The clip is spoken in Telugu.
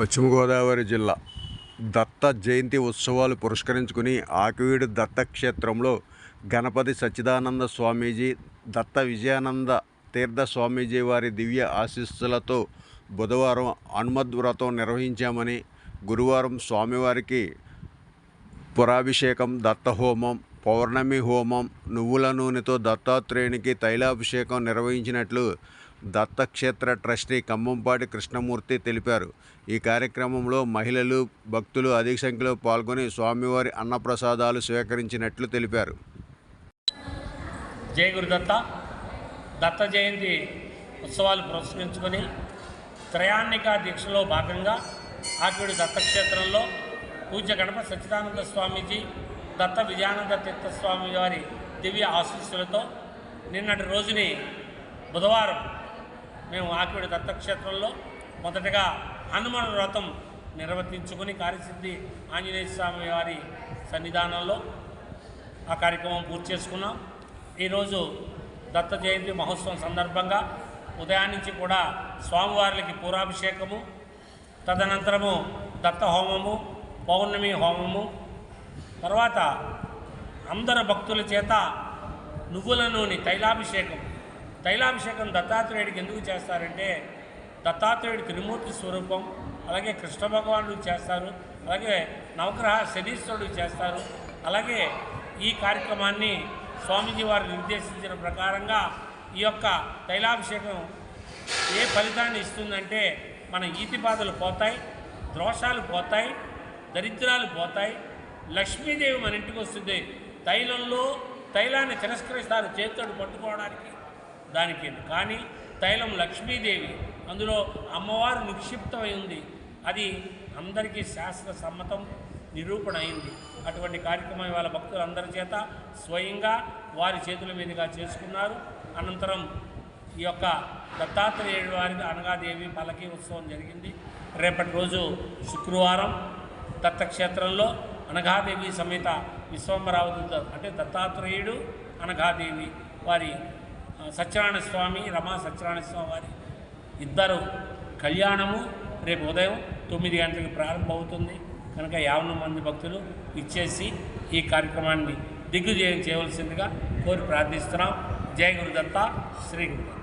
పశ్చిమ గోదావరి జిల్లా దత్త జయంతి ఉత్సవాలు పురస్కరించుకుని ఆకివీడు దత్తక్షేత్రంలో గణపతి సచ్చిదానంద స్వామీజీ దత్త విజయానంద తీర్థ స్వామీజీ వారి దివ్య ఆశీస్సులతో బుధవారం హనుమద్ వ్రతం నిర్వహించామని గురువారం స్వామివారికి పురాభిషేకం దత్తహోమం పౌర్ణమి హోమం నువ్వుల నూనెతో దత్తాత్రేయునికి తైలాభిషేకం నిర్వహించినట్లు దత్తక్షేత్ర ట్రస్టీ కంబంపాటి కృష్ణమూర్తి తెలిపారు. ఈ కార్యక్రమంలో మహిళలు భక్తులు అధిక సంఖ్యలో పాల్గొని స్వామివారి అన్నప్రసాదాలు స్వీకరించినట్లు తెలిపారు. జయ గురుదత్త దత్త. జయంతి ఉత్సవాలు పురస్కరించుకొని త్రయాణిక దీక్షలో భాగంగా ఆకుడు దత్తక్షేత్రంలో పూజ్య గణప సచ్చిదానంద స్వామీజీ దత్త విజయానంద తీర్థ స్వామి వారి దివ్య ఆశీస్సులతో నిన్నటి రోజుని బుధవారం మేము ఆకివిడి దత్తక్షేత్రంలో మొదటగా హనుమాన్ వ్రతం నిర్వర్తించుకుని కార్యసిద్ధి ఆంజనేయ స్వామి వారి సన్నిధానంలో ఆ కార్యక్రమం పూర్తి చేసుకున్నాం. ఈరోజు దత్త జయంతి మహోత్సవం సందర్భంగా ఉదయం నుంచి కూడా స్వామివార్లకి పూరాభిషేకము తదనంతరము దత్త హోమము పౌర్ణమి హోమము తర్వాత అందరు భక్తుల చేత నువ్వుల నూనె తైలాభిషేకం తైలాభిషేకం దత్తాత్రేయుడికి ఎందుకు చేస్తారంటే దత్తాత్రేయుడు త్రిమూర్తి స్వరూపం అలాగే కృష్ణ భగవానుడు చేస్తారు అలాగే నవగ్రహ శనీశ్వరుడు చేస్తారు అలాగే ఈ కార్యక్రమాన్ని స్వామీజీ వారు నిర్దేశించిన ప్రకారంగా ఈ యొక్క తైలాభిషేకం ఏ ఫలితాన్ని ఇస్తుందంటే మన ఈతి బాధలు పోతాయి దోషాలు పోతాయి దరిద్రాలు పోతాయి లక్ష్మీదేవి మన ఇంటికి వస్తుంది తైలంలో తైలాన్ని తిరస్కరిస్తారు చేతితోటి పట్టుకోవడానికి. దానికి కానీ తైలం లక్ష్మీదేవి అందులో అమ్మవారు నిక్షిప్తమై ఉంది. అది అందరికీ శాస్త్ర సమ్మతం నిరూపణ అయింది. అటువంటి కార్యక్రమం ఇవాళ భక్తులందరి చేత స్వయంగా వారి చేతుల మీదుగా చేసుకున్నారు. అనంతరం ఈ యొక్క దత్తాత్రేయుడి వారికి అనగాదేవి పలకి ఉత్సవం జరిగింది. రేపటి రోజు శుక్రవారం దత్తక్షేత్రంలో అనగాదేవి సమేత విశ్వంబరావతి అంటే దత్తాత్రేయుడు అనగాదేవి వారి సత్యనారాయణ స్వామి రమా సత్యనారాయణ స్వామి వారి ఇద్దరు కళ్యాణము రేపు ఉదయం తొమ్మిది గంటలకు ప్రారంభమవుతుంది. కనుక యాభై మంది భక్తులు ఇచ్చేసి ఈ కార్యక్రమాన్ని దిగ్విజయం చేయవలసిందిగా కోరి ప్రార్థిస్తున్నాం. జయ గురుదత్త శ్రీ గురుదత్త.